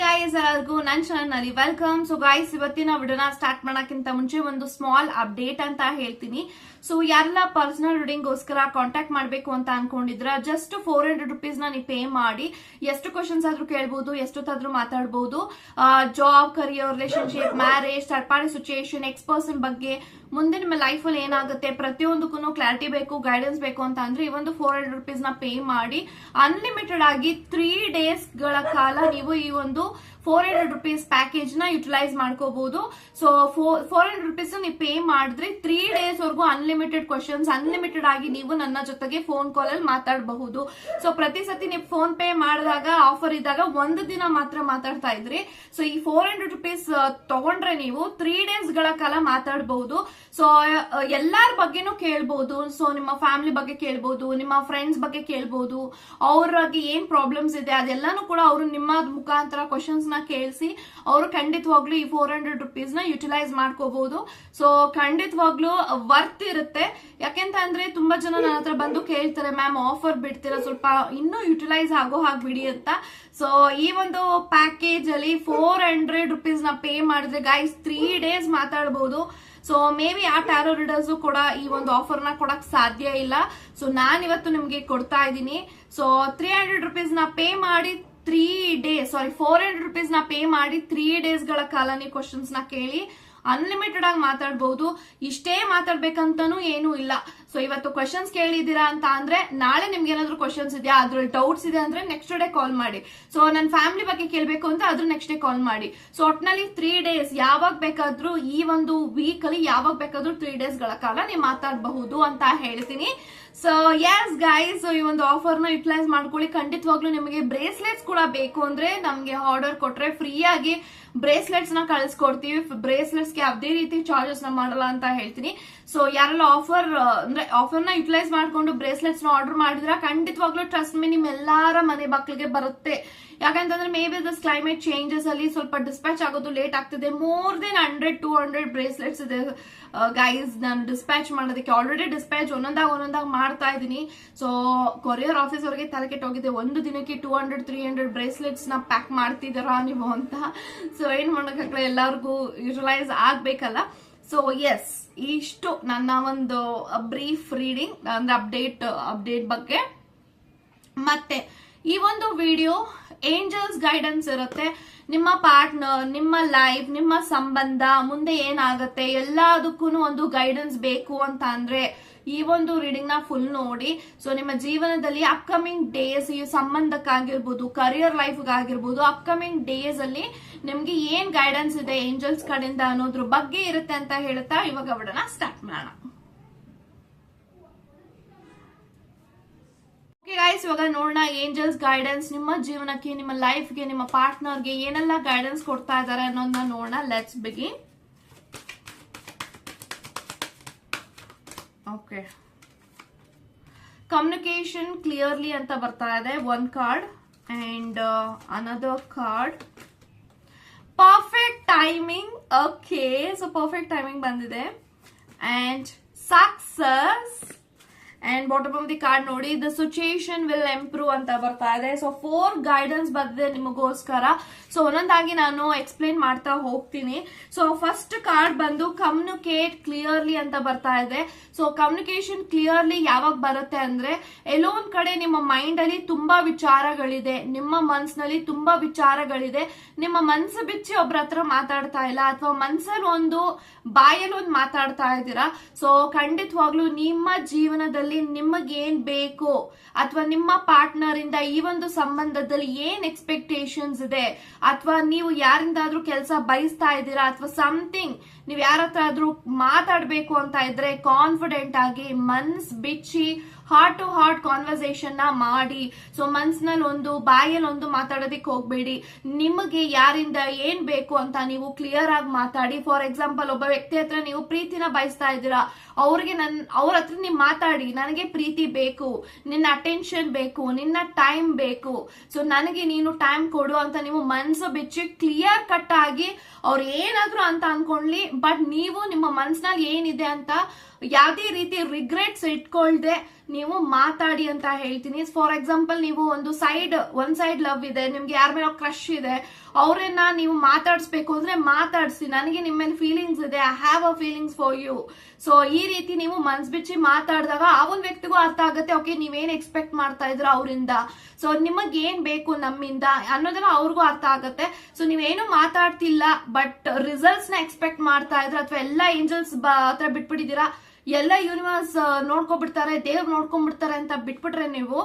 Guys ಎಲ್ಲರಿಗೂ ನನ್ನ channel welcome so guys ಇವತ್ತಿನ ವಿಡಿಯೋನ ಸ್ಟಾರ್ಟ್ ಮಾಡೋಕ್ಕಿಂತ ಮುಂಚೆ ಒಂದು ಸ್ಮಾಲ್ ಅಪ್ಡೇಟ್ ಅಂತ ಹೇಳ್ತೀನಿ. ಸೊ ಯಾರೆಲ್ಲ ಪರ್ಸನಲ್ ರೀಡಿಂಗ್ಗೋಸ್ಕರ ಕಾಂಟ್ಯಾಕ್ಟ್ ಮಾಡಬೇಕು ಅಂತ ಅನ್ಕೊಂಡಿದ್ರ ಜಸ್ಟ್ ಫೋರ್ ಹಂಡ್ರೆಡ್ ರುಪೀಸ್ನ ನೀವು ಪೇ ಮಾಡಿ. ಎಷ್ಟು ಕ್ವಶನ್ಸ್ ಆದ್ರೂ ಕೇಳ್ಬಹುದು ಎಷ್ಟೊತ್ತಾದ್ರೂ ಮಾತಾಡಬಹುದು job career relationship marriage third party situation ex person ಬಗ್ಗೆ ಮುಂದೆ ನಿಮ್ಮ ಲೈಫಲ್ಲಿ ಏನಾಗುತ್ತೆ? ಪ್ರತಿಯೊಂದಕ್ಕೂ ಕ್ಲಾರಿಟಿ ಬೇಕು ಗೈಡೆನ್ಸ್ ಬೇಕು ಅಂತ ಅಂದ್ರೆ ಈ ಒಂದು ಫೋರ್ ಹಂಡ್ರೆಡ್ ರುಪೀಸ್ನ ಪೇ ಮಾಡಿ ಅನ್ಲಿಮಿಟೆಡ್ ಆಗಿ ತ್ರೀ ಡೇಸ್ಗಳ ಕಾಲ ನೀವು ಈ ಒಂದು ಫೋರ್ ಹಂಡ್ರೆಡ್ ರುಪೀಸ್ ಪ್ಯಾಕೇಜ್ನ ಯುಟಿಲೈಸ್ ಮಾಡ್ಕೋಬಹುದು ಸೊ ಫೋರ್ ಹಂಡ್ರೆಡ್ ರುಪೀಸ್ ನೀವು ಪೇ ಮಾಡಿದ್ರೆ ತ್ರೀ ಡೇಸ್ ವರೆಗೂ ಅನ್ಲಿಮಿಟೆಡ್ ಕ್ವಶನ್ಸ್ ಅನ್ಲಿಮಿಟೆಡ್ ಆಗಿ ನೀವು ನನ್ನ ಜೊತೆಗೆ ಫೋನ್ ಕಾಲ್ ಅಲ್ಲಿ ಮಾತಾಡಬಹುದು. ಸೊ ಪ್ರತಿ ಸತಿ ನೀವು ಫೋನ್ ಪೇ ಮಾಡಿದಾಗ ಆಫರ್ ಇದ್ದಾಗ ಒಂದು ದಿನ ಮಾತ್ರ ಮಾತಾಡ್ತಾ ಇದ್ರಿ. ಸೊ ಈ ಫೋರ್ ಹಂಡ್ರೆಡ್ ರುಪೀಸ್ ತಗೊಂಡ್ರೆ ನೀವು ತ್ರೀ ಡೇಸ್ಗಳ ಕಾಲ ಮಾತಾಡಬಹುದು. ಸೊ ಎಲ್ಲಾರ ಬಗ್ಗೆನೂ ಕೇಳ್ಬೋದು. ಸೊ ನಿಮ್ಮ ಫ್ಯಾಮಿಲಿ ಬಗ್ಗೆ ಕೇಳ್ಬೋದು, ನಿಮ್ಮ ಫ್ರೆಂಡ್ಸ್ ಬಗ್ಗೆ ಕೇಳ್ಬಹುದು ಅವ್ರಿಗೆ ಏನ್ ಪ್ರಾಬ್ಲಮ್ಸ್ ಇದೆ, ಅದೆಲ್ಲಾನು ಕೂಡ ಅವರು ನಿಮ್ಮ ಮುಖಾಂತರ ಕ್ವಶನ್ಸ್ನ ಕೇಳಿಸಿ, ಅವರು ಖಂಡಿತವಾಗ್ಲೂ ಈ ಫೋರ್ ಹಂಡ್ರೆಡ್ ರುಪೀಸ್ನ ಯುಟಿಲೈಸ್ ಮಾಡ್ಕೋಬಹುದು ಸೊ ಖಂಡಿತವಾಗ್ಲೂ ವರ್ತ್ ಇರುತ್ತೆ. ಯಾಕೆಂತ ಅಂದ್ರೆ ತುಂಬಾ ಜನ ನನ್ನ ಹತ್ರ ಬಂದು ಕೇಳ್ತಾರೆ ಮ್ಯಾಮ್ ಆಫರ್ ಬಿಡ್ತೀರಾ? ಸ್ವಲ್ಪ ಇನ್ನೂ ಯುಟಿಲೈಸ್ ಆಗೋ ಹಾಗೆ ಬಿಡಿ ಅಂತ. ಸೊ ಈ ಒಂದು ಪ್ಯಾಕೇಜ್ ಅಲ್ಲಿ ಫೋರ್ ಹಂಡ್ರೆಡ್ ರುಪೀಸ್ನ ಪೇ ಮಾಡಿದ್ರೆ ಗೈಸ್ ತ್ರೀ ಡೇಸ್ ಮಾತಾಡಬಹುದು ಸೊ ಮೇ ಬಿ ಆ ಟ್ಯಾರೋ ರೀಡರ್ಸ್ ಕೂಡ ಈ ಒಂದು ಆಫರ್ನ ಕೊಡಕ್ ಸಾಧ್ಯ ಇಲ್ಲ. ಸೊ ನಾನ್ ಇವತ್ತು ನಿಮ್ಗೆ ಕೊಡ್ತಾ ಇದ್ದೀನಿ. ಸೊ ತ್ರೀ ಹಂಡ್ರೆಡ್ ರುಪೀಸ್ನ ಪೇ ಮಾಡಿ three days sorry four hundred ರುಪೀಸ್ನ pay ಮಾಡಿ ತ್ರೀ ಡೇಸ್ಗಳ ಕಾಲ ನೀವು ಕ್ವಶನ್ಸ್ನ ಕೇಳಿ. ಅನ್ಲಿಮಿಟೆಡ್ ಆಗಿ ಮಾತಾಡಬಹುದು ಇಷ್ಟೇ ಮಾತಾಡ್ಬೇಕಂತನೂ ಏನೂ ಇಲ್ಲ. ಸೊ ಇವತ್ತು ಕ್ವಶನ್ಸ್ ಕೇಳಿದೀರಾ ಅಂತ ಅಂದ್ರೆ ನಾಳೆ ನಿಮ್ಗೆ ಏನಾದ್ರು ಕ್ವಶನ್ಸ್ ಇದೆಯಾ? ಅದ್ರಲ್ಲಿ ಡೌಟ್ಸ್ ಇದೆ ಅಂದ್ರೆ ನೆಕ್ಸ್ಟ್ ಡೇ ಕಾಲ್ ಮಾಡಿ. ಸೊ ನನ್ನ ಫ್ಯಾಮಿಲಿ ಬಗ್ಗೆ ಕೇಳಬೇಕು ಅಂತ ಅದ್ರ ನೆಕ್ಸ್ಟ್ ಡೇ ಕಾಲ್ ಮಾಡಿ. ಸೊ ಒಟ್ನಲ್ಲಿ ತ್ರೀ ಡೇಸ್ ಯಾವಾಗ ಬೇಕಾದ್ರೂ ಈ ಒಂದು ವೀಕ್ ಅಲ್ಲಿ ಯಾವಾಗ ಬೇಕಾದ್ರೂ ತ್ರೀ ಡೇಸ್ಗಳ ಕಾಲ ನೀವು ಮಾತಾಡಬಹುದು ಅಂತ ಹೇಳ್ತೀನಿ. ಸೊ ಎಸ್ ಗೈಸ್ ಈ ಒಂದು ಆಫರ್ನ ಯುಟಿಲೈಸ್ ಮಾಡ್ಕೊಳ್ಳಿ. ಖಂಡಿತವಾಗ್ಲೂ ನಿಮಗೆ ಬ್ರೇಸ್ಲೆಟ್ಸ್ ಕೂಡ ಬೇಕು ಅಂದ್ರೆ ನಮ್ಗೆ ಆರ್ಡರ್ ಕೊಟ್ರೆ ಫ್ರೀ ಆಗಿ ಬ್ರೇಸ್ಲೆಟ್ಸ್ನ ಕಳಿಸ್ಕೊಡ್ತೀವಿ. ಬ್ರೇಸ್ಲೆಟ್ಸ್ಗೆ ಯಾವುದೇ ರೀತಿ ಚಾರ್ಜಸ್ನ ಮಾಡಲ್ಲ ಅಂತ ಹೇಳ್ತೀನಿ. ಸೊ ಯಾರೆಲ್ಲ ಆಫರ್ ಅಂದ್ರೆ ಆಫರ್ನ ಯುಟಿಲೈಸ್ ಮಾಡ್ಕೊಂಡು ಬ್ರೇಸ್ಲೆಟ್ಸ್ನ ಆರ್ಡರ್ ಮಾಡಿದ್ರೆ ಖಂಡಿತವಾಗ್ಲೂ ಟ್ರಸ್ಟ್ ಮೀ ನಿಮ್ ಎಲ್ಲಾರ ಮನೆ ಬಾಕ್ಲಿಗೆ ಬರುತ್ತೆ. ಯಾಕಂತಂದ್ರೆ may be this climate changes ಅಲ್ಲಿ ಸ್ವಲ್ಪ ಡಿಸ್ಪ್ಯಾಚ್ ಆಗೋದು ಲೇಟ್ ಆಗ್ತಿದೆ. More than hundred two hundred bracelets ಇದೆ. ಗೈಸ್ ನಾನು ಡಿಸ್ಪ್ಯಾಚ್ ಮಾಡೋದಕ್ಕೆ ಆಲ್ರೆಡಿ ಡಿಸ್ಪ್ಯಾಚ್ ಒಂದೊಂದಾಗ ಒಂದೊಂದಾಗ ಮಾಡ್ತಾ ಇದ್ದೀನಿ. ಸೊ ಕೊರಿಯರ್ ಆಫೀಸ್ ಅವರಿಗೆ ತಲೆ ಕೆಟ್ಟೋಗಿದೆ ಒಂದು ದಿನಕ್ಕೆ ಟೂ ಹಂಡ್ರೆಡ್ ತ್ರೀ ಹಂಡ್ರೆಡ್ ಬ್ರೇಸ್ಲೆಟ್ಸ್ನ ಪ್ಯಾಕ್ ಮಾಡ್ತಿದ್ದೀರಾ ನೀವು ಅಂತ. ಸೊ ಏನ್ ಮಾಡೋಕ್ಕಾಗಲ್ಲ ಎಲ್ಲರಿಗೂ ಯೂಟಿಲೈಸ್ ಆಗ್ಬೇಕಲ್ಲ. ಸೊ ಎಸ್ ಇಷ್ಟು ನನ್ನ ಒಂದು ಬ್ರೀಫ್ ರೀಡಿಂಗ್ ಅಂದ್ರೆ ಅಪ್ಡೇಟ್ ಅಪ್ಡೇಟ್ ಬಗ್ಗೆ. ಮತ್ತೆ ಈ ಒಂದು ವಿಡಿಯೋ ಏಂಜಲ್ಸ್ ಗೈಡೆನ್ಸ್ ಇರುತ್ತೆ. ನಿಮ್ಮ ಪಾರ್ಟ್ನರ್, ನಿಮ್ಮ ಲೈಫ್, ನಿಮ್ಮ ಸಂಬಂಧ ಮುಂದೆ ಏನಾಗುತ್ತೆ ಎಲ್ಲದಕ್ಕೂ ಒಂದು ಗೈಡೆನ್ಸ್ ಬೇಕು ಅಂತ ಅಂದ್ರೆ ಈ ಒಂದು ರೀಡಿಂಗ್ನ ಫುಲ್ ನೋಡಿ. ಸೊ ನಿಮ್ಮ ಜೀವನದಲ್ಲಿ ಅಪ್ಕಮಿಂಗ್ ಡೇಸ್ ಈ ಸಂಬಂಧಕ್ಕಾಗಿರ್ಬೋದು ಕರಿಯರ್ ಲೈಫ್ ಆಗಿರ್ಬೋದು ಅಪ್ಕಮಿಂಗ್ ಡೇಸ್ ಅಲ್ಲಿ ನಿಮ್ಗೆ ಏನ್ ಗೈಡೆನ್ಸ್ ಇದೆ ಏಂಜಲ್ಸ್ ಕಡೆಯಿಂದ ಅನ್ನೋದ್ರ ಬಗ್ಗೆ ಇರುತ್ತೆ ಅಂತ ಹೇಳ್ತಾ ಇವಾಗ ಅವಡನ್ನ ಸ್ಟಾರ್ಟ್ ಮಾಡೋಣ. ಗೈಸ್ ಇವಾಗ ನೋಡೋಣ ಏಂಜಲ್ಸ್ ಗೈಡೆನ್ಸ್ ನಿಮ್ಮ ಜೀವನಕ್ಕೆ, ನಿಮ್ಮ ಲೈಫ್ಗೆ ನಿಮ್ಮ ಪಾರ್ಟ್ನರ್ಗೆ ಏನೆಲ್ಲ ಗೈಡೆನ್ಸ್ ಕೊಡ್ತಾ ಇದ್ದಾರೆ ಅನ್ನೋದನ್ನ ನೋಡೋಣ. ಲೆಟ್ಸ್ ಬಿಗಿ ಓಕೆ ಕಮ್ಯುನಿಕೇಶನ್ ಕ್ಲಿಯರ್ಲಿ ಅಂತ ಬರ್ತಾ ಇದೆ. One card and another card perfect timing okay so perfect timing ಬಂದಿದೆ. And success and bottom of the card ನೋಡಿ ದ ಸಿಚುಯೇಷನ್ ವಿಲ್ ಇಂಪ್ರೂವ್ ಅಂತ ಬರ್ತಾ ಇದೆ. ಸೊ ಫೋರ್ ಗೈಡೆನ್ಸ್ ಬಂದಿದೆ ನಿಮಗೋಸ್ಕರ. ಸೊ ಒಂದೊಂದಾಗಿ ನಾನು ಎಕ್ಸ್ಪ್ಲೇನ್ ಮಾಡ್ತಾ ಹೋಗ್ತೀನಿ. ಸೊ ಫಸ್ಟ್ ಕಾರ್ಡ್ ಬಂದು ಕಮ್ಯುನಿಕೇಟ್ ಕ್ಲಿಯರ್ಲಿ ಅಂತ ಬರ್ತಾ ಇದೆ. ಸೊ ಕಮ್ಯುನಿಕೇಶನ್ ಕ್ಲಿಯರ್ಲಿ ಯಾವಾಗ ಬರುತ್ತೆ ಅಂದ್ರೆ, ಎಲ್ಲೋ ಒಂದ್ ಕಡೆ ನಿಮ್ಮ ಮೈಂಡ್ ಅಲ್ಲಿ ತುಂಬಾ ವಿಚಾರಗಳಿದೆ. ನಿಮ್ಮ ಮನ್ಸಿನಲ್ಲಿ ತುಂಬಾ ವಿಚಾರಗಳಿದೆ. ನಿಮ್ಮ ಮನ್ಸು ಬಿಚ್ಚಿ ಒಬ್ರ ಹತ್ರ ಮಾತಾಡ್ತಾ ಇಲ್ಲ ಅಥವಾ ಮನ್ಸಲ್ಲಿ ಒಂದು ಬಾಯಲ್ಲಿ ಒಂದು ಮಾತಾಡ್ತಾ ಇದ್ದೀರಾ. ಸೊ ಖಂಡಿತವಾಗ್ಲೂ ನಿಮ್ಮ ಜೀವನದಲ್ಲಿ ನಿಮಗೇನ್ ಬೇಕು ಅಥವಾ ನಿಮ್ಮ ಪಾರ್ಟ್ನರ್ ಇಂದ ಈ ಒಂದು ಸಂಬಂಧದಲ್ಲಿ ಏನ್ ಎಕ್ಸ್ಪೆಕ್ಟೇಷನ್ಸ್ ಇದೆ ಅಥವಾ ನೀವು ಯಾರಿಂದಾದ್ರೂ ಕೆಲಸ ಬಯಸ್ತಾ ಇದ್ದೀರಾ ಅಥವಾ ಸಮಥಿಂಗ್ ನೀವು ಯಾರ ಹತ್ರ ಆದ್ರೂ ಮಾತಾಡ್ಬೇಕು ಅಂತ ಇದ್ರೆ ಕಾನ್ಫಿಡೆಂಟ್ ಆಗಿ ಮನ್ಸ್ ಬಿಚ್ಚಿ ಹಾರ್ಟ್ ಟು ಹಾರ್ಟ್ ಕಾನ್ವರ್ಸೇಷನ್ನ ಮಾಡಿ. ಸೊ ಮನ್ಸ್ನಲ್ಲಿ ಒಂದು, ಬಾಯಲ್ಲಿ ಒಂದು ಮಾತಾಡೋದಿಕ್ಕೆ ಹೋಗ್ಬೇಡಿ. ನಿಮಗೆ ಯಾರಿಂದ ಏನ್ ಬೇಕು ಅಂತ ನೀವು ಕ್ಲಿಯರ್ ಆಗಿ ಮಾತಾಡಿ. ಫಾರ್ ಎಕ್ಸಾಂಪಲ್ ಒಬ್ಬ ವ್ಯಕ್ತಿ ಹತ್ರ ನೀವು ಪ್ರೀತಿನ ಬಯಸ್ತಾ ಇದ್ದೀರಾ. ಅವ್ರಿಗೆ ನನ್, ಅವ್ರ ಹತ್ರ ನೀವು ಮಾತಾಡಿ. ನನಗೆ ಪ್ರೀತಿ ಬೇಕು, ನಿನ್ನ ಅಟೆನ್ಷನ್ ಬೇಕು, ನಿನ್ನ ಟೈಮ್ ಬೇಕು. ಸೊ ನನಗೆ ನೀನು ಟೈಮ್ ಕೊಡು ಅಂತ ನೀವು ಮನ್ಸು ಬಿಚ್ಚಿ ಕ್ಲಿಯರ್ ಕಟ್ ಆಗಿ ಅವ್ರು ಏನಾದ್ರು ಅಂತ ಅನ್ಕೊಂಡ್ಲಿ ಬಟ್ ನೀವು ನಿಮ್ಮ ಮನ್ಸ್ನಲ್ಲಿ ಏನಿದೆ ಅಂತ ಯಾವುದೇ ರೀತಿ ರಿಗ್ರೆಟ್ಸ್ ಇಟ್ಕೊಳ್ದೆ ನೀವು ಮಾತಾಡಿ ಅಂತ ಹೇಳ್ತೀನಿ. ಫಾರ್ ಎಕ್ಸಾಂಪಲ್ ನೀವು ಒಂದು ಸೈಡ್ ಒನ್ ಸೈಡ್ ಲವ್ ಇದೆ, ನಿಮ್ಗೆ ಯಾರ ಮೇಲೆ ಕ್ರಶ್ ಇದೆ, ಅವ್ರನ್ನ ನೀವು ಮಾತಾಡಿಸ್ಬೇಕು ಅಂದ್ರೆ ಮಾತಾಡಿಸಿ. ನನಗೆ ನಿಮ್ಮ ಫೀಲಿಂಗ್ಸ್ ಇದೆ I have a feelings for you so ಈ ರೀತಿ ನೀವು ಮನ್ಸ್ ಬಿಚ್ಚಿ ಮಾತಾಡಿದಾಗ ಆ ಒಂದು ವ್ಯಕ್ತಿಗೂ ಅರ್ಥ ಆಗುತ್ತೆ ಓಕೆ ನೀವೇನ್ ಎಕ್ಸ್ಪೆಕ್ಟ್ ಮಾಡ್ತಾ ಇದ್ರ ಅವರಿಂದ. ಸೊ ನಿಮಗೆ ಏನ್ ಬೇಕು ನಮ್ಮಿಂದ ಅನ್ನೋದನ್ನ ಅವ್ರಿಗೂ ಅರ್ಥ ಆಗುತ್ತೆ. ಸೊ ನೀವೇನು ಮಾತಾಡ್ತಿಲ್ಲ ಬಟ್ ರಿಸಲ್ಟ್ಸ್ನ ಎಕ್ಸ್ಪೆಕ್ಟ್ ಮಾಡ್ತಾ ಇದ್ರ ಅಥವಾ ಎಲ್ಲ ಏಂಜಲ್ಸ್ ಹತ್ರ ಬಿಟ್ಬಿಟ್ಟಿದ್ದೀರಾ ಎಲ್ಲ ಯೂನಿವರ್ಸ್ ನೋಡ್ಕೊಬಿಡ್ತಾರೆ, ದೇವ್ರು ನೋಡ್ಕೊಂಡ್ಬಿಡ್ತಾರೆ ಅಂತ ಬಿಟ್ಬಿಟ್ರೆ ನೀವು,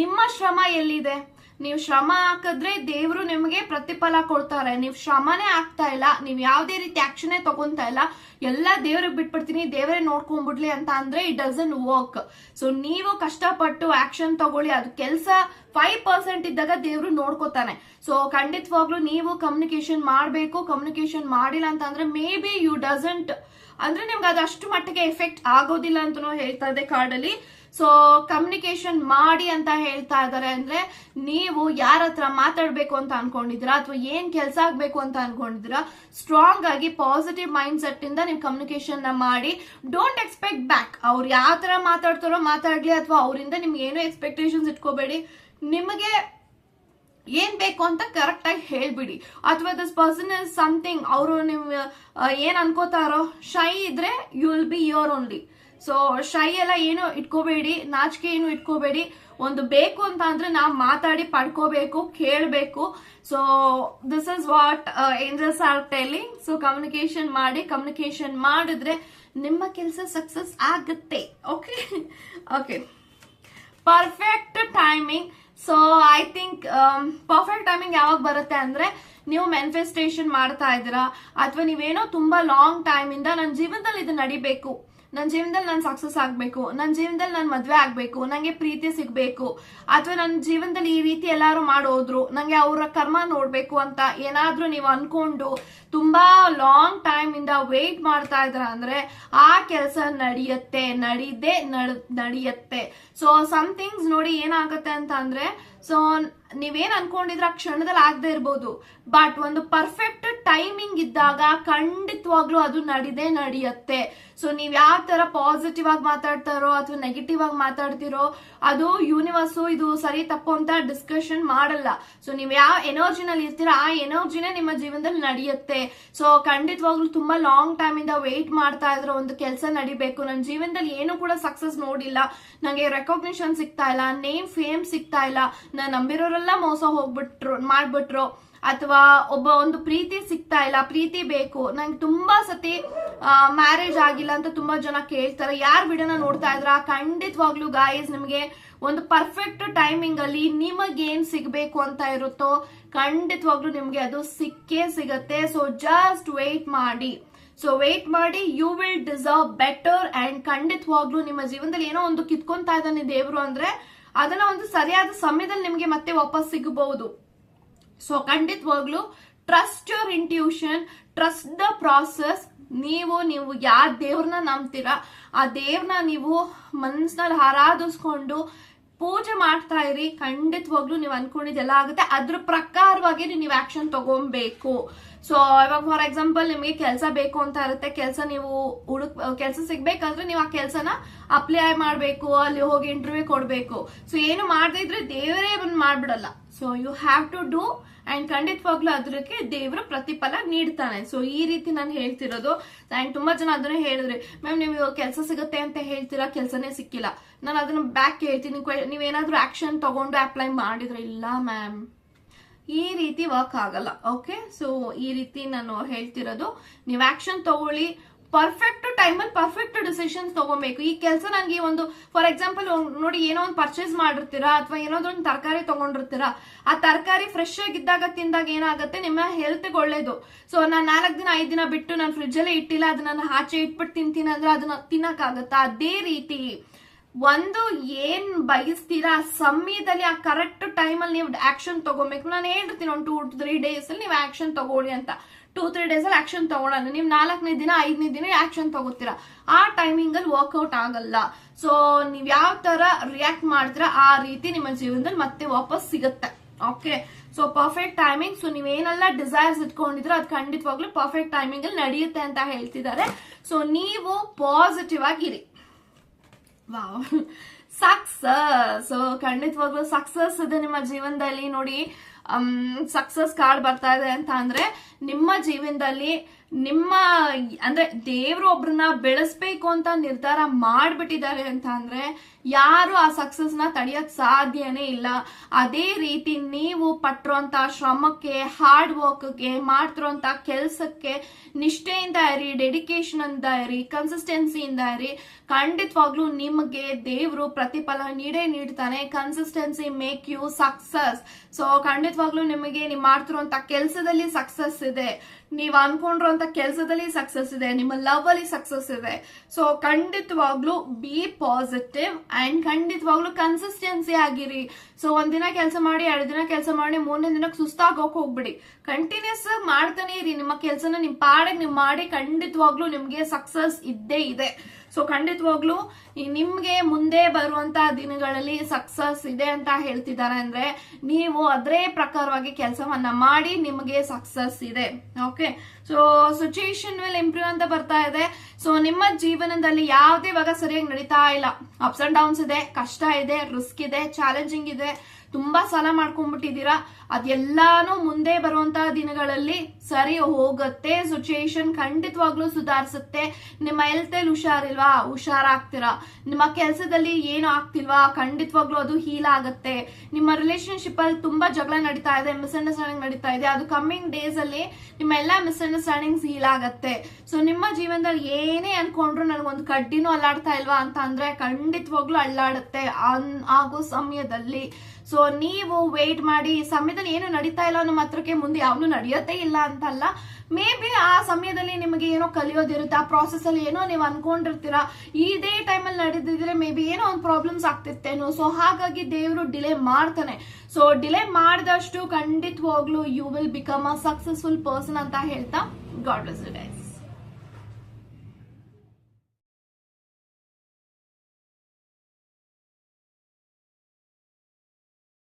ನಿಮ್ಮ ಶ್ರಮ ಎಲ್ಲಿದೆ? ನೀವು ಶ್ರಮ ಹಾಕಿದ್ರೆ ದೇವರು ನಿಮಗೆ ಪ್ರತಿಫಲ ಕೊಡ್ತಾರೆ. ನೀವು ಶ್ರಮನೇ ಆಗ್ತಾ ಇಲ್ಲ, ನೀವು ಯಾವುದೇ ರೀತಿ ಆಕ್ಷನೇ ತಗೊಂತಾ ಇಲ್ಲ, ಎಲ್ಲ ದೇವ್ರಿಗೆ ಬಿಟ್ಬಿಡ್ತೀನಿ, ದೇವರೇ ನೋಡ್ಕೊಂಡ್ಬಿಡ್ಲಿ ಅಂತ ಅಂದ್ರೆ ಇಟ್ ಡಸನ್ ವರ್ಕ್ ಸೊ ನೀವು ಕಷ್ಟಪಟ್ಟು ಆಕ್ಷನ್ ತಗೊಳ್ಳಿ, ಅದು ಕೆಲಸ ಫೈವ್ ಪರ್ಸೆಂಟ್ ಇದ್ದಾಗ ದೇವ್ರು ನೋಡ್ಕೋತಾನೆ. ಸೊ ಖಂಡಿತವಾಗ್ಲೂ ನೀವು ಕಮ್ಯುನಿಕೇಶನ್ ಮಾಡಬೇಕು ಕಮ್ಯುನಿಕೇಶನ್ ಮಾಡಿಲ್ಲ ಅಂತ ಅಂದ್ರೆ ಮೇ ಬಿ ಯು ಡಸಂಟ್ ಅಂದ್ರೆ ನಿಮ್ಗೆ ಅದು ಅಷ್ಟು ಮಟ್ಟಿಗೆ ಎಫೆಕ್ಟ್ ಆಗೋದಿಲ್ಲ ಅಂತನೂ ಹೇಳ್ತಾ ಇದೆ ಕಾರ್ಡಲ್ಲಿ ಸೊ ಕಮ್ಯುನಿಕೇಶನ್ ಮಾಡಿ ಅಂತ ಹೇಳ್ತಾ ಇದಾರೆ ಅಂದ್ರೆ ನೀವು ಯಾರ ಹತ್ರ ಮಾತಾಡ್ಬೇಕು ಅಂತ ಅನ್ಕೊಂಡಿದ್ದೀರಾ ಅಥವಾ ಏನ್ ಕೆಲಸ ಆಗ್ಬೇಕು ಅಂತ ಅನ್ಕೊಂಡಿದ್ದೀರಾ ಸ್ಟ್ರಾಂಗ್ ಆಗಿ ಪಾಸಿಟಿವ್ ಮೈಂಡ್ ಸೆಟ್ ಇಂದ ನೀವು ಕಮ್ಯುನಿಕೇಶನ್ನ ಮಾಡಿ. ಡೋಂಟ್ ಎಕ್ಸ್ಪೆಕ್ಟ್ ಬ್ಯಾಕ್ ಅವ್ರು ಯಾವ ತರ ಮಾತಾಡ್ತಾರೋ ಮಾತಾಡ್ಲಿ ಅಥವಾ ಅವರಿಂದ ನಿಮ್ಗೆ ಏನೋ ಎಕ್ಸ್ಪೆಕ್ಟೇಷನ್ಸ್ ಇಟ್ಕೋಬೇಡಿ. ನಿಮಗೆ ಏನ್ ಬೇಕು ಅಂತ ಕರೆಕ್ಟ್ ಆಗಿ ಹೇಳ್ಬಿಡಿ. ಅಥವಾ ದಿಸ್ ಪರ್ಸನ್ ಇಸ್ ಸಮಥಿಂಗ್ ಅವರು ನಿಮ್ ಏನ್ ಅನ್ಕೋತಾರೋ ಶೈ ಇದ್ರೆ you will be your only so shy ಎಲ್ಲ ಏನು ಇಟ್ಕೋಬೇಡಿ, ನಾಚಿಕೆ ಏನು ಇಟ್ಕೋಬೇಡಿ. ಒಂದು ಬೇಕು ಅಂತ ಅಂದ್ರೆ ನಾವು ಮಾತಾಡಿ ಪಡ್ಕೋಬೇಕು, ಕೇಳಬೇಕು. So this is what angels are telling so communication ಮಾಡಿ ಕಮ್ಯುನಿಕೇಶನ್ ಮಾಡಿದ್ರೆ ನಿಮ್ಮ ಕೆಲಸ ಸಕ್ಸಸ್ ಆಗುತ್ತೆ. Okay okay perfect timing so I think perfect timing ಯಾವಾಗ ಬರುತ್ತೆ ಅಂದ್ರೆ ನೀವು ಮ್ಯಾನಿಫೆಸ್ಟೇಷನ್ ಮಾಡ್ತಾ ಇದ್ದೀರಾ, ಅಥವಾ ನೀವೇನೋ ತುಂಬಾ ಲಾಂಗ್ ಟೈಮ್ ಇಂದ ನನ್ನ ಜೀವನದಲ್ಲಿ ಇದು ನಡಿಬೇಕು. ನನ್ನ ಜೀವನದಲ್ಲಿ ನಾನು ಸಕ್ಸಸ್ ಆಗಬೇಕು, ನನ್ನ ಜೀವನದಲ್ಲಿ ನಾನು ಮದುವೆ ಆಗಬೇಕು ನನಗೆ ಪ್ರೀತಿ ಸಿಗಬೇಕು, ಅಥವಾ ನನ್ನ ಜೀವನದಲ್ಲಿ ಈ ರೀತಿ ಎಲ್ಲರೂ ಮಾಡೋದ್ರು ನನಗೆ ಅವರ ಕರ್ಮ ನೋಡಬೇಕು ಅಂತ ಏನಾದರೂ ನೀವು ಅಂದ್ಕೊಂಡು ತುಂಬಾ ಲಾಂಗ್ ಟೈಮ್ ಇಂದ ವೇಟ್ ಮಾಡ್ತಾ ಇದ್ರ ಅಂದ್ರೆ ಆ ಕೆಲಸ ನಡೆಯುತ್ತೆ, ನಡೀದೆ ನಡೆಯುತ್ತೆ. ಸೊ ಸಮಥಿಂಗ್ಸ್ ನೋಡಿ ಏನಾಗುತ್ತೆ ಅಂತ ಅಂದ್ರೆ ಸೊ ನೀವೇನ್ ಅನ್ಕೊಂಡಿದ್ರೆ ಆ ಕ್ಷಣದಲ್ಲಿ ಆಗದೆ ಇರ್ಬೋದು. ಬಟ್ ಒಂದು ಪರ್ಫೆಕ್ಟ್ ಟೈಮಿಂಗ್ ಇದ್ದಾಗ ಖಂಡಿತವಾಗ್ಲೂ ಅದು ನಡಿದೆ ನಡೆಯುತ್ತೆ. ಸೊ ನೀವ್ ಯಾವ ತರ ಪಾಸಿಟಿವ್ ಆಗಿ ಮಾತಾಡ್ತಾರೋ ಅಥವಾ ನೆಗೆಟಿವ್ ಆಗಿ ಮಾತಾಡ್ತಿರೋ ಅದು ಯೂನಿವರ್ಸ್ ಇದು ಸರಿ ತಪ್ಪು ಅಂತ ಡಿಸ್ಕಷನ್ ಮಾಡಲ್ಲ. ಸೊ ನೀವ್ ಯಾವ ಎನರ್ಜಿನಲ್ಲಿ ಇರ್ತೀರಾ ಆ ಎನರ್ಜಿನೇ ನಿಮ್ಮ ಜೀವನದಲ್ಲಿ ನಡೆಯುತ್ತೆ. ಸೊ ಖಂಡಿತವಾಗ್ಲೂ ತುಂಬಾ ಲಾಂಗ್ ಟೈಮ್ ಇಂದ ವೇಟ್ ಮಾಡ್ತಾ ಇದ್ರೆ ಒಂದು ಕೆಲಸ ನಡಿಬೇಕು. ನನ್ನ ಜೀವನದಲ್ಲಿ ಏನು ಕೂಡ ಸಕ್ಸಸ್ ನೋಡಿಲ್ಲ. ನಂಗೆ ರೆಕಾಗ್ನಿಷನ್ ಸಿಗ್ತಾ ಇಲ್ಲ. ನೇಮ್ ಫೇಮ್ ಸಿಗ್ತಾ ಇಲ್ಲ. ನಂಬಿರೋರೆಲ್ಲ ಮೋಸ ಹೋಗ್ಬಿಟ್ರು, ಮಾಡ್ಬಿಟ್ರು. ಅಥವಾ ಒಬ್ಬ ಒಂದು ಪ್ರೀತಿ ಸಿಗ್ತಾ ಇಲ್ಲ, ಪ್ರೀತಿ ಬೇಕು. ನಂಗೆ ತುಂಬಾ ಸತಿ ಮ್ಯಾರೇಜ್ ಆಗಿಲ್ಲ ಅಂತ ತುಂಬಾ ಜನ ಕೇಳ್ತಾರೆ. ಯಾರ್ ವಿಡಿಯೋನ ನೋಡ್ತಾ ಇದ್ರ? ಖಂಡಿತವಾಗ್ಲೂ ಗಾಯಸ್ ನಿಮಗೆ ಒಂದು ಪರ್ಫೆಕ್ಟ್ ಟೈಮಿಂಗ್ ಅಲ್ಲಿ ನಿಮಗೇನ್ ಸಿಗ್ಬೇಕು ಅಂತ ಇರುತ್ತೋ, ಖಂಡಿತವಾಗ್ಲೂ ನಿಮ್ಗೆ ಅದು ಸಿಕ್ಕೇ ಸಿಗತ್ತೆ. ಸೊ ಜಸ್ಟ್ ವೇಟ್ ಮಾಡಿ. ಸೊ ವೇಟ್ ಮಾಡಿ you will deserve better and ಖಂಡಿತವಾಗ್ಲೂ ನಿಮ್ಮ ಜೀವನದಲ್ಲಿ ಏನೋ ಒಂದು ಕಿತ್ಕೊಂತಾ ಇದ್ದಾನೆ ದೇವರು ಅಂದ್ರೆ ಅದನ್ನ ಒಂದು ಸರಿಯಾದ ಸಮಯದಲ್ಲಿ ನಿಮಗೆ ಮತ್ತೆ ವಾಪಸ್ ಸಿಗಬಹುದು. ಸೊ ಖಂಡಿತವಾಗ್ಲು trust your intuition trust the process ನೀವು ನೀವು ಯಾರ ದೇವ್ರನ್ನ ನಂಬ್ತೀರಾ, ಆ ದೇವ್ರನ್ನ ನೀವು ಮನ್ಸಿನಲ್ಲಿ ಆರಾಧಿಸ್ಕೊಂಡು ಪೂಜೆ ಮಾಡ್ತಾ ಇರಿ, ಖಂಡಿತವಾಗ್ಲೂ ನೀವು ಅನ್ಕೊಂಡಿದ್ದೆಲ್ಲ ಆಗುತ್ತೆ. ಅದ್ರ ಪ್ರಕಾರವಾಗಿ ನೀವು ಆಕ್ಷನ್ ತಗೊಬೇಕು. ಸೊ ಇವಾಗ ಫಾರ್ ಎಕ್ಸಾಂಪಲ್ ನಿಮಗೆ ಕೆಲಸ ಬೇಕು ಅಂತ ಇರುತ್ತೆ, ಕೆಲಸ ನೀವು ಹುಡುಕ್, ಕೆಲಸ ಸಿಗ್ಬೇಕಾದ್ರೆ ನೀವು ಆ ಕೆಲಸನ ಅಪ್ಲೈ ಮಾಡಬೇಕು, ಅಲ್ಲಿ ಹೋಗಿ ಇಂಟರ್ವ್ಯೂ ಕೊಡಬೇಕು. ಸೊ ಏನು ಮಾಡದೇ ಇದ್ರೆ ದೇವರೇ ಬಂದು ಮಾಡ್ಬಿಡಲ್ಲ. So you have to do and ಖಂಡಿತವಾಗ್ಲೂ ಅದಕ್ಕೆ ದೇವರು ಪ್ರತಿಫಲ ನೀಡ್ತಾನೆ. ಸೊ ಈ ರೀತಿ ನಾನು ಹೇಳ್ತಿರೋದು. ಅಂಡ್ ತುಂಬಾ ಜನ ಅದನ್ನೇ ಹೇಳಿದ್ರೆ. ಮ್ಯಾಮ್ ನೀವು ಕೆಲಸ ಸಿಗುತ್ತೆ ಅಂತ ಹೇಳ್ತೀರಾ? ಕೆಲಸನೇ ಸಿಕ್ಕಿಲ್ಲ. ನಾನು ಅದನ್ನ ಬ್ಯಾಕ್ ಹೇಳ್ತೀನಿ. ನೀವೇನಾದ್ರೂ ಆಕ್ಷನ್ ತಗೊಂಡು ಅಪ್ಲೈ ಮಾಡಿದ್ರೆ ಇಲ್ಲ ಮ್ಯಾಮ್ ಈ ರೀತಿ ವರ್ಕ್ ಆಗಲ್ಲ. ಓಕೆ ಸೊ ಈ ರೀತಿ ನಾನು ಹೇಳ್ತಿರೋದು. ನೀವು ಆಕ್ಷನ್ ತಗೊಳ್ಳಿ. ಪರ್ಫೆಕ್ಟ್ ಟೈಮಲ್ಲಿ ಪರ್ಫೆಕ್ಟ್ ಡಿಸಿಷನ್ಸ್ ತಗೋಬೇಕು. ಈ ಕೆಲಸ ನನಗೆ ಒಂದು ಫಾರ್ ಎಕ್ಸಾಂಪಲ್ ನೋಡಿ ಏನೋ ಒಂದು ಪರ್ಚೇಸ್ ಮಾಡಿರ್ತೀರಾ, ಅಥವಾ ಏನಾದ್ರು ಒಂದು ತರಕಾರಿ ತಗೊಂಡಿರ್ತೀರಾ, ಆ ತರಕಾರಿ ಫ್ರೆಶ್ ಆಗಿದ್ದಾಗ ತಿಂದಾಗ ಏನಾಗುತ್ತೆ? ನಿಮ್ಮ ಹೆಲ್ತ್ ಒಳ್ಳೇದು. ಸೊ ನಾನು ನಾಲ್ಕು ದಿನ, ಐದು ದಿನ ಬಿಟ್ಟು ನಾನು ಫ್ರಿಜ್ ಅಲ್ಲೇ ಇಟ್ಟಿಲ್ಲ, ಅದನ್ನ ನಾನು ಆಚೆ ಇಟ್ಬಿಟ್ಟು ತಿಂತೀನಿ ಅಂದ್ರೆ ಅದನ್ನ ತಿನ್ನಕ್ಕಾಗತ್ತಾ? ಅದೇ ರೀತಿ ಒಂದು ಏನ್ ಬಯಸ್ತೀರಾ ಸಮಯದಲ್ಲಿ, ಆ ಕರೆಕ್ಟ್ ಟೈಮಲ್ಲಿ ನೀವು ಆಕ್ಷನ್ ತಗೋಬೇಕು. ನಾನು ಹೇಳ್ತೀನಿ ಒಂದು ಟೂ ತ್ರೀ ಡೇಸ್ ಅಲ್ಲಿ ನೀವು ಆಕ್ಷನ್ ತಗೊಳ್ಳಿ ಅಂತ. ಟೂ ತ್ರೀ ಡೇಸ್ ಅಲ್ಲಿ ಆಕ್ಷನ್ ತಗೊಳ್ಳೋಣ ನೀವು ನಾಲ್ಕನೇ ದಿನ, ಐದನೇ ದಿನ ಆಕ್ಷನ್ ತಗೋತೀರಾ. ಆ ಟೈಮಿಂಗ್ ಅಲ್ಲಿ ವರ್ಕೌಟ್ ಆಗಲ್ಲ. ಸೊ ನೀವ್ ಯಾವ ತರ ರಿಯಾಕ್ಟ್ ಮಾಡ್ತೀರಾ, ಆ ರೀತಿ ನಿಮ್ಮ ಜೀವನದಲ್ಲಿ ಮತ್ತೆ ವಾಪಸ್ ಸಿಗುತ್ತೆ. Okay so perfect timing so ನೀವೇನೆಲ್ಲ desires ಇಟ್ಕೊಂಡಿದ್ರು ಅದು ಖಂಡಿತವಾಗ್ಲೂ ಪರ್ಫೆಕ್ಟ್ ಟೈಮಿಂಗ್ ಅಲ್ಲಿ ನಡೆಯುತ್ತೆ ಅಂತ ಹೇಳ್ತಿದ್ದಾರೆ. ಸೊ ನೀವು ಪಾಸಿಟಿವ್ ಆಗಿರಿ. ವಾವ್ ಸಕ್ಸಸ್ ಸೊ ಖಂಡಿತವಾಗ್ಲೂ ಸಕ್ಸಸ್ ಇದೆ ನಿಮ್ಮ ಜೀವನದಲ್ಲಿ. ನೋಡಿ ಸಕ್ಸಸ್ ಕಾರ್ಡ್ ಬರ್ತಾ ಇದೆ ಅಂತ ಅಂದ್ರೆ ನಿಮ್ಮ ಜೀವನದಲ್ಲಿ ನಿಮ್ಮ ಅಂದ್ರೆ ದೇವರು ಒಬ್ರನ್ನ ಬೆಳೆಸ್ಬೇಕು ಅಂತ ನಿರ್ಧಾರ ಮಾಡ್ಬಿಟ್ಟಿದ್ದಾರೆ ಅಂತ ಅಂದ್ರೆ ಯಾರು ಆ ಸಕ್ಸಸ್ನ ತಡೆಯಕ್ ಸಾಧ್ಯನೇ ಇಲ್ಲ. ಅದೇ ರೀತಿ ನೀವು ಪಟ್ಟಿರೋಂತ ಶ್ರಮಕ್ಕೆ ಹಾರ್ಡ್ ವರ್ಕ್ಗೆ ಮಾಡ್ತಿರೋಂತ ಕೆಲ್ಸಕ್ಕೆ ನಿಷ್ಠೆಯಿಂದ ಇರಿ ಡೆಡಿಕೇಶನ್ ಅಂತ ಇರಿ ಕನ್ಸಿಸ್ಟೆನ್ಸಿಯಿಂದ ಇರಿ, ಖಂಡಿತವಾಗ್ಲೂ ನಿಮಗೆ ದೇವರು ಪ್ರತಿಫಲ ನೀಡೇ ನೀಡ್ತಾನೆ. Consistency make you success so ಖಂಡಿತವಾಗ್ಲೂ ನಿಮಗೆ ನೀವು ಮಾಡ್ತಿರುವಂತ ಕೆಲಸದಲ್ಲಿ ಸಕ್ಸಸ್ ಇದೆ. ನೀವು ಅನ್ಕೊಂಡಿರುವಂತ ಕೆಲಸದಲ್ಲಿ ಸಕ್ಸಸ್ ಇದೆ. ನಿಮ್ಮ ಲವ್ ಅಲ್ಲಿ ಸಕ್ಸಸ್ ಇದೆ. ಸೊ ಖಂಡಿತವಾಗ್ಲೂ ಬಿ ಪಾಸಿಟಿವ್ ಅಂಡ್ ಖಂಡಿತವಾಗ್ಲೂ ಕನ್ಸಿಸ್ಟೆನ್ಸಿ ಆಗಿರಿ. ಸೊ ಒಂದಿನ ಕೆಲಸ ಮಾಡಿ, ಎರಡು ದಿನ ಕೆಲಸ ಮಾಡಿ, ಮೂರನೇ ದಿನಕ್ಕೆ ಸುಸ್ತಾಗೋಕೆ ಹೋಗ್ಬಿಡಿ. ಕಂಟಿನ್ಯೂಸ್ ಆಗಿ ಮಾಡ್ತಾನೆ ಇರಿ. ನಿಮ್ಮ ಕೆಲಸನ ನಿಮ್ ಪಾಡಿಗೆ ನೀವು ಮಾಡಿ ಖಂಡಿತವಾಗ್ಲೂ ನಿಮ್ಗೆ ಸಕ್ಸಸ್ ಇದ್ದೇ ಇದೆ. ಸೊ ಖಂಡಿತವಾಗ್ಲು ನಿಮ್ಗೆ ಮುಂದೆ ಬರುವಂತ ದಿನಗಳಲ್ಲಿ ಸಕ್ಸಸ್ ಇದೆ ಅಂತ ಹೇಳ್ತಿದ್ದಾರೆ ಅಂದ್ರೆ ನೀವು ಅದ್ರೇ ಪ್ರಕಾರವಾಗಿ ಕೆಲಸವನ್ನ ಮಾಡಿ ನಿಮಗೆ ಸಕ್ಸಸ್ ಇದೆ. Okay so situation will improve ಅಂತ ಬರ್ತಾ ಇದೆ. ಸೊ ನಿಮ್ಮ ಜೀವನದಲ್ಲಿ ಯಾವ್ದೇ ಇವಾಗ ಸರಿಯಾಗಿ ನಡೀತಾ ಇಲ್ಲ. ಅಪ್ಸ್ ಅಂಡ್ ಡೌನ್ಸ್ ಇದೆ, ಕಷ್ಟ ಇದೆ ರಿಸ್ಕ್ ಇದೆ ಚಾಲೆಂಜಿಂಗ್ ಇದೆ. ತುಂಬಾ ಸಾಲ ಮಾಡ್ಕೊಂಡ್ಬಿಟ್ಟಿದ್ದೀರಾ? ಅದೆಲ್ಲಾನು ಮುಂದೆ ಬರುವಂತಹ ದಿನಗಳಲ್ಲಿ ಸರಿ ಹೋಗುತ್ತೆ. ಸಿಚುಯೇಷನ್ ಖಂಡಿತವಾಗ್ಲೂ ಸುಧಾರಿಸುತ್ತೆ. ನಿಮ್ಮ ಹೆಲ್ತ್ ಅಲ್ಲಿ ಹುಷಾರಿಲ್ವಾ? ಹುಷಾರಾಗ್ತೀರಾ? ನಿಮ್ಮ ಕೆಲಸದಲ್ಲಿ ಏನು ಆಗ್ತಿಲ್ವಾ? ಖಂಡಿತವಾಗ್ಲೂ ಅದು ಹೀಲ್ ಆಗುತ್ತೆ. ನಿಮ್ಮ ರಿಲೇಶನ್ಶಿಪ್ ಅಲ್ಲಿ ತುಂಬಾ ಜಗಳ ನಡೀತಾ ಇದೆ ಮಿಸ್ಅಂಡರ್ಸ್ಟ್ಯಾಂಡಿಂಗ್ ನಡೀತಾ ಇದೆ. ಅದು ಕಮ್ಮಿಂಗ್ ಡೇಸ್ ಅಲ್ಲಿ ನಿಮ್ಮ ಎಲ್ಲಾ ಮಿಸ್ಅಂಡರ್ಸ್ಟ್ಯಾಂಡಿಂಗ್ಸ್ ಹೀಲ್ ಆಗುತ್ತೆ. ಸೊ ನಿಮ್ಮ ಜೀವನದಲ್ಲಿ ಏನೇ ಅನ್ಕೊಂಡ್ರು ನನಗೊಂದು ಕಡ್ಡಿನೂ ಅಲ್ಲಾಡ್ತಾ ಇಲ್ವಾ ಅಂತ ಅಂದ್ರೆ ಖಂಡಿತವಾಗ್ಲೂ ಅಲ್ಲಾಡುತ್ತೆ. ಆಗೋ ಸಮಯದಲ್ಲಿ. ಸೊ ನೀವು ವೇಟ್ ಮಾಡಿ ಸಮಯದಲ್ಲಿ ಏನು ನಡೀತಾ ಇಲ್ಲ ಅನ್ನೋ ಮಾತ್ರಕ್ಕೆ ಮುಂದೆ ಯಾವನು ನಡೆಯುತ್ತೇ ಇಲ್ಲ ಅಂತಲ್ಲ. ಮೇ ಬಿ ಆ ಸಮಯದಲ್ಲಿ ನಿಮಗೆ ಏನೋ ಕಲಿಯೋದಿರುತ್ತೆ, ಆ ಪ್ರಾಸೆಸ್ ಅಲ್ಲಿ ಏನೋ ನೀವು ಅನ್ಕೊಂಡಿರ್ತೀರಾ. ಇದೇ ಟೈಮಲ್ಲಿ ನಡೆದಿದ್ರೆ ಮೇ ಬಿ ಏನೋ ಒಂದು ಪ್ರಾಬ್ಲಮ್ಸ್ ಆಗ್ತಿರ್ತೇನೋ ಸೊ ಹಾಗಾಗಿ ದೇವರು ಡಿಲೇ ಮಾಡ್ತಾನೆ. ಸೊ ಡಿಲೇ ಮಾಡಿದಷ್ಟು ಖಂಡಿತವಾಗ್ಲೂ you will become a successful person ಅಂತ ಹೇಳ್ತಾ ಗಾಡ್ ಬ್ಲೆಸ್ ಯು